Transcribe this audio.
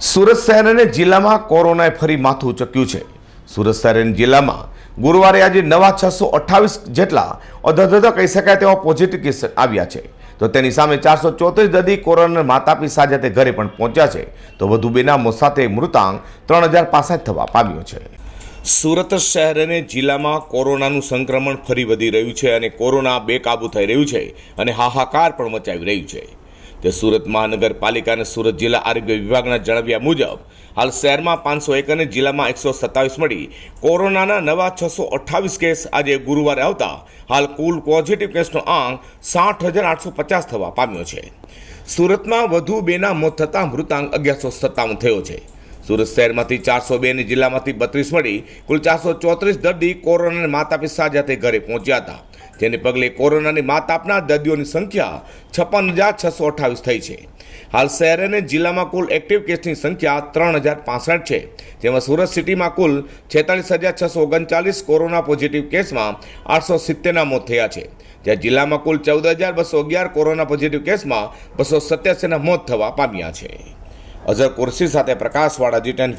સુરત શહેર અને જિલ્લામાં કોરોનાએ ફરી માથું ઉચક્યું છે. સુરત શહેર અને જિલ્લામાં ગુરુવારે આજે નવા છસો અઠ્ઠાવીસ જેટલા અધધધ કહી શકાય તેવા પોઝિટિવ કેસ આવ્યા છે. તો તેની સામે ચારસો ચોત્રીસ દર્દી કોરોના માતા પિતા સાથે ઘરે પણ પહોંચ્યા છે. તો વધુ બેના સાથે મૃતાંક ત્રણ હજાર પાસઠ થવા પામ્યો છે. સુરત શહેર અને જિલ્લામાં કોરોનાનું સંક્રમણ ફરી વધી રહ્યું છે અને કોરોના બેકાબૂ થઈ રહ્યું છે અને હાહાકાર પણ મચાવી રહ્યું છે. તે સુરત મહાનગરપાલિકા અને સુરત જિલ્લા આરોગ્ય વિભાગના જણાવ્યા મુજબ, હાલ શહેરમાં પાંચસો એક અને જિલ્લામાં એકસો સત્તાવીસ મળી કોરોનાના નવા છસો અઠ્ઠાવીસ કેસ આજે ગુરુવારે આવતા હાલ કુલ પોઝિટિવ કેસનો આંક સાઠ હજાર આઠસો પચાસ થવા પામ્યો છે. સુરતમાં વધુ બેના મોત થતાં મૃતાંક અગિયારસો સત્તાવન થયો છે. સુરત શહેરમાંથી ચારસો બે અને જિલ્લામાંથી બત્રીસ મળી કુલ ચારસો ચોત્રીસ દર્દી કોરોનાને માતા પિતા સાથે ઘરે પહોંચ્યા હતા. જેને પગલે કોરોનાની માત આપનાર દર્દીઓની સંખ્યા છપ્પન હજાર છસો અઠ્ઠાવીસ થઈ છે. હાલ શહેર અને જિલ્લામાં કુલ એક્ટિવ કેસની સંખ્યા ત્રણ હજાર પાસઠ છે. જેમાં સુરત સિટીમાં કુલ છેતાલીસ હજાર છસો ઓગણચાલીસ કોરોના પોઝિટિવ કેસમાં આઠસો સિત્તેરના મોત થયા છે. જ્યાં જિલ્લામાં કુલ ચૌદ હજાર બસો અગિયાર કોરોના પોઝિટિવ કેસમાં બસો સત્યાસીના મોત થવા પામ્યા છે. અઝર કુરશી સાથે પ્રકાશવાળા જી ટેન